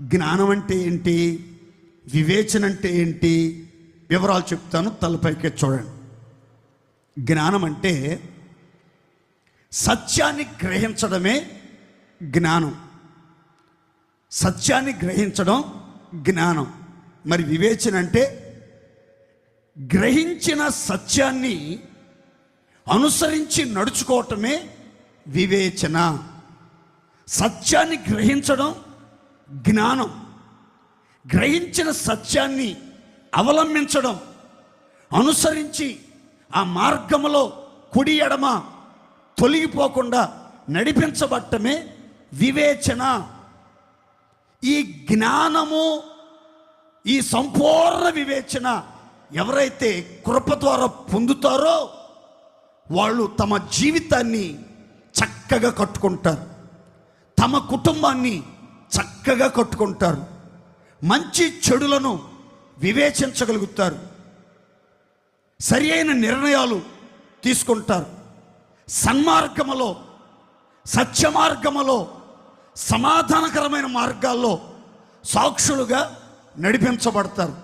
జ్ఞానం అంటే ఏంటి? వివేచన అంటే ఏంటి? వివరాలు చెప్తాను తలపైకే చూడండి. జ్ఞానం అంటే సత్యాన్ని గ్రహించడమే జ్ఞానం. సత్యాన్ని గ్రహించడం జ్ఞానం. మరి వివేచన అంటే గ్రహించిన సత్యాన్ని అనుసరించి నడుచుకోవటమే వివేచన. సత్యాన్ని గ్రహించడం జ్ఞానం గ్రహించిన సత్యాన్ని అవలంబించడం అనుసరించి ఆ మార్గములో కుడి ఎడమ తొలగిపోకుండా నడిపించబట్టమే వివేచన. ఈ జ్ఞానము ఈ సంపూర్ణ వివేచన ఎవరైతే కృప ద్వారా పొందుతారో వాళ్ళు తమ జీవితాన్ని చక్కగా కట్టుకుంటారు. తమ కుటుంబాన్ని చక్కగా కట్టుకుంటారు. మంచి చెడులను వివేచించగలుగుతారు. సరి అయిన నిర్ణయాలు తీసుకుంటారు. సన్మార్గములో సత్య మార్గములో సమాధానకరమైన మార్గాల్లో సాక్షులుగా నడిపించబడతారు.